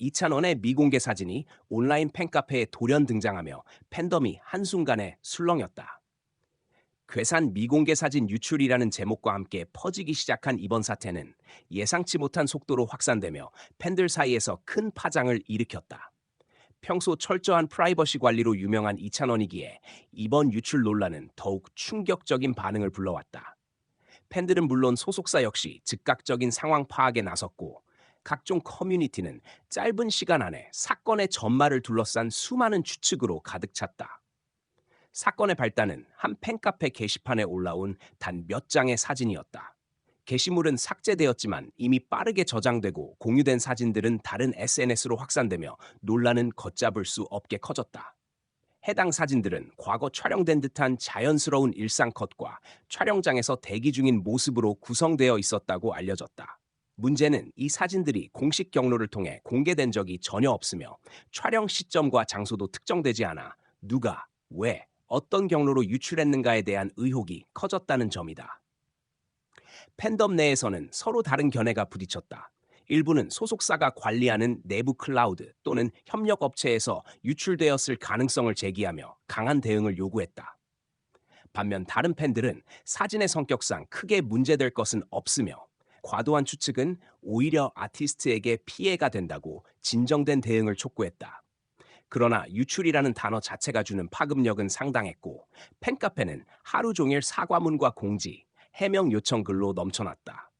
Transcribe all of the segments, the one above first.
이찬원의 미공개 사진이 온라인 팬카페에 돌연 등장하며 팬덤이 한순간에 술렁였다. 괴산 미공개 사진 유출이라는 제목과 함께 퍼지기 시작한 이번 사태는 예상치 못한 속도로 확산되며 팬들 사이에서 큰 파장을 일으켰다. 평소 철저한 프라이버시 관리로 유명한 이찬원이기에 이번 유출 논란은 더욱 충격적인 반응을 불러왔다. 팬들은 물론 소속사 역시 즉각적인 상황 파악에 나섰고 각종 커뮤니티는 짧은 시간 안에 사건의 전말을 둘러싼 수많은 추측으로 가득 찼다. 사건의 발단은 한 팬카페 게시판에 올라온 단 몇 장의 사진이었다. 게시물은 삭제되었지만 이미 빠르게 저장되고 공유된 사진들은 다른 SNS로 확산되며 논란은 걷잡을 수 없게 커졌다. 해당 사진들은 과거 촬영된 듯한 자연스러운 일상 컷과 촬영장에서 대기 중인 모습으로 구성되어 있었다고 알려졌다. 문제는 이 사진들이 공식 경로를 통해 공개된 적이 전혀 없으며 촬영 시점과 장소도 특정되지 않아 누가, 왜, 어떤 경로로 유출했는가에 대한 의혹이 커졌다는 점이다. 팬덤 내에서는 서로 다른 견해가 부딪혔다. 일부는 소속사가 관리하는 내부 클라우드 또는 협력 업체에서 유출되었을 가능성을 제기하며 강한 대응을 요구했다. 반면 다른 팬들은 사진의 성격상 크게 문제될 것은 없으며 과도한 추측은 오히려 아티스트에게 피해가 된다고 진정된 대응을 촉구했다. 그러나 유출이라는 단어 자체가 주는 파급력은 상당했고 팬카페는 하루 종일 사과문과 공지, 해명 요청 글로 넘쳐났다.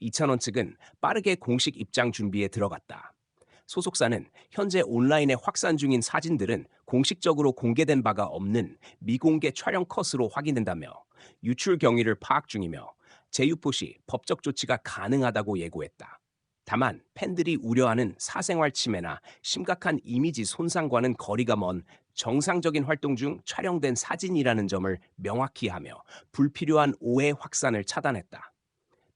이찬원 측은 빠르게 공식 입장 준비에 들어갔다. 소속사는 현재 온라인에 확산 중인 사진들은 공식적으로 공개된 바가 없는 미공개 촬영 컷으로 확인된다며 유출 경위를 파악 중이며 재유포 시 법적 조치가 가능하다고 예고했다. 다만 팬들이 우려하는 사생활 침해나 심각한 이미지 손상과는 거리가 먼 정상적인 활동 중 촬영된 사진이라는 점을 명확히 하며 불필요한 오해 확산을 차단했다.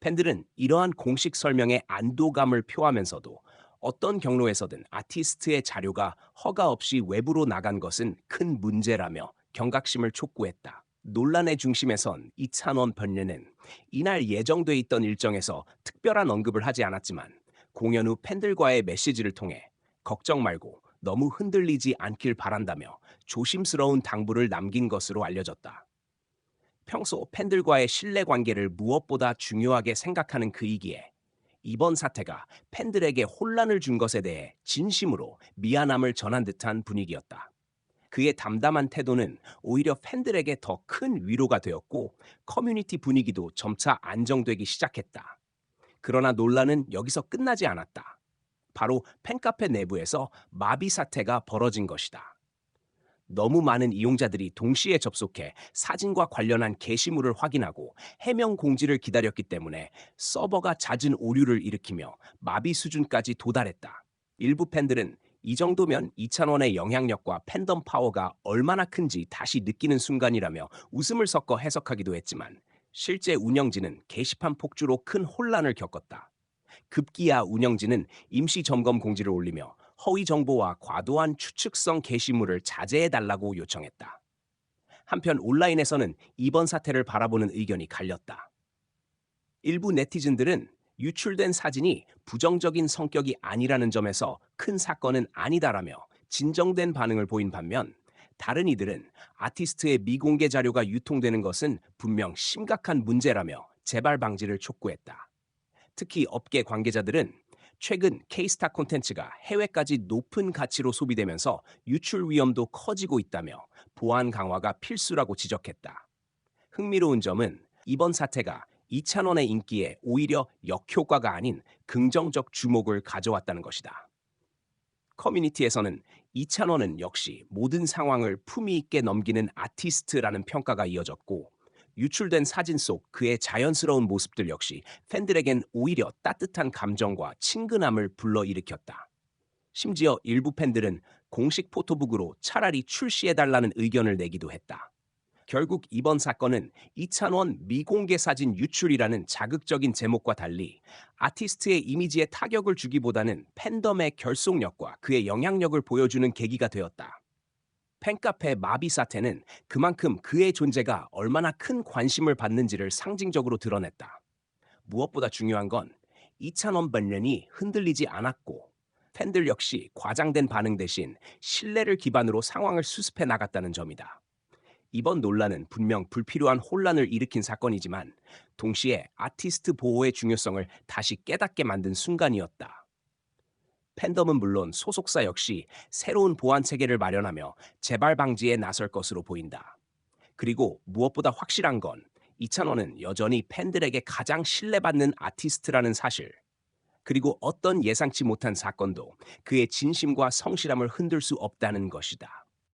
팬들은 이러한 공식 설명에 안도감을 표하면서도 어떤 경로에서든 아티스트의 자료가 허가 없이 외부로 나간 것은 큰 문제라며 경각심을 촉구했다. 논란의 중심에선 이찬원 변례는 이날 예정돼 있던 일정에서 특별한 언급을 하지 않았지만 공연 후 팬들과의 메시지를 통해 걱정 말고 너무 흔들리지 않길 바란다며 조심스러운 당부를 남긴 것으로 알려졌다. 평소 팬들과의 신뢰 관계를 무엇보다 중요하게 생각하는 그이기에 이번 사태가 팬들에게 혼란을 준 것에 대해 진심으로 미안함을 전한 듯한 분위기였다. 그의 담담한 태도는 오히려 팬들에게 더 큰 위로가 되었고 커뮤니티 분위기도 점차 안정되기 시작했다. 그러나 논란은 여기서 끝나지 않았다. 바로 팬카페 내부에서 마비 사태가 벌어진 것이다. 너무 많은 이용자들이 동시에 접속해 사진과 관련한 게시물을 확인하고 해명 공지를 기다렸기 때문에 서버가 잦은 오류를 일으키며 마비 수준까지 도달했다. 일부 팬들은 이 정도면 이찬원의 영향력과 팬덤 파워가 얼마나 큰지 다시 느끼는 순간이라며 웃음을 섞어 해석하기도 했지만 실제 운영진은 게시판 폭주로 큰 혼란을 겪었다. 급기야 운영진은 임시 점검 공지를 올리며 허위 정보와 과도한 추측성 게시물을 자제해달라고 요청했다. 한편 온라인에서는 이번 사태를 바라보는 의견이 갈렸다. 일부 네티즌들은 유출된 사진이 부정적인 성격이 아니라는 점에서 큰 사건은 아니다라며 진정된 반응을 보인 반면 다른 이들은 아티스트의 미공개 자료가 유통되는 것은 분명 심각한 문제라며 재발 방지를 촉구했다. 특히 업계 관계자들은 최근 K스타 콘텐츠가 해외까지 높은 가치로 소비되면서 유출 위험도 커지고 있다며 보안 강화가 필수라고 지적했다. 흥미로운 점은 이번 사태가 이찬원의 인기에 오히려 역효과가 아닌 긍정적 주목을 가져왔다는 것이다. 커뮤니티에서는 이찬원은 역시 모든 상황을 품위 있게 넘기는 아티스트라는 평가가 이어졌고 유출된 사진 속 그의 자연스러운 모습들 역시 팬들에겐 오히려 따뜻한 감정과 친근함을 불러일으켰다. 심지어 일부 팬들은 공식 포토북으로 차라리 출시해달라는 의견을 내기도 했다. 결국 이번 사건은 이찬원 미공개 사진 유출이라는 자극적인 제목과 달리 아티스트의 이미지에 타격을 주기보다는 팬덤의 결속력과 그의 영향력을 보여주는 계기가 되었다. 팬카페 마비 사태는 그만큼 그의 존재가 얼마나 큰 관심을 받는지를 상징적으로 드러냈다. 무엇보다 중요한 건 이찬원 반련이 흔들리지 않았고 팬들 역시 과장된 반응 대신 신뢰를 기반으로 상황을 수습해 나갔다는 점이다. 이번 논란은 분명 불필요한 혼란을 일으킨 사건이지만 동시에 아티스트 보호의 중요성을 다시 깨닫게 만든 순간이었다. 팬덤은 물론 소속사 역시 새로운 보안 체계를 마련하며 재발 방지에 나설 것으로 보인다. 그리고 무엇보다 확실한 건 이찬원은 여전히 팬들에게 가장 신뢰받는 아티스트라는 사실. 그리고 어떤 예상치 못한 사건도 그의 진심과 성실함을 흔들 수 없다는 것이다.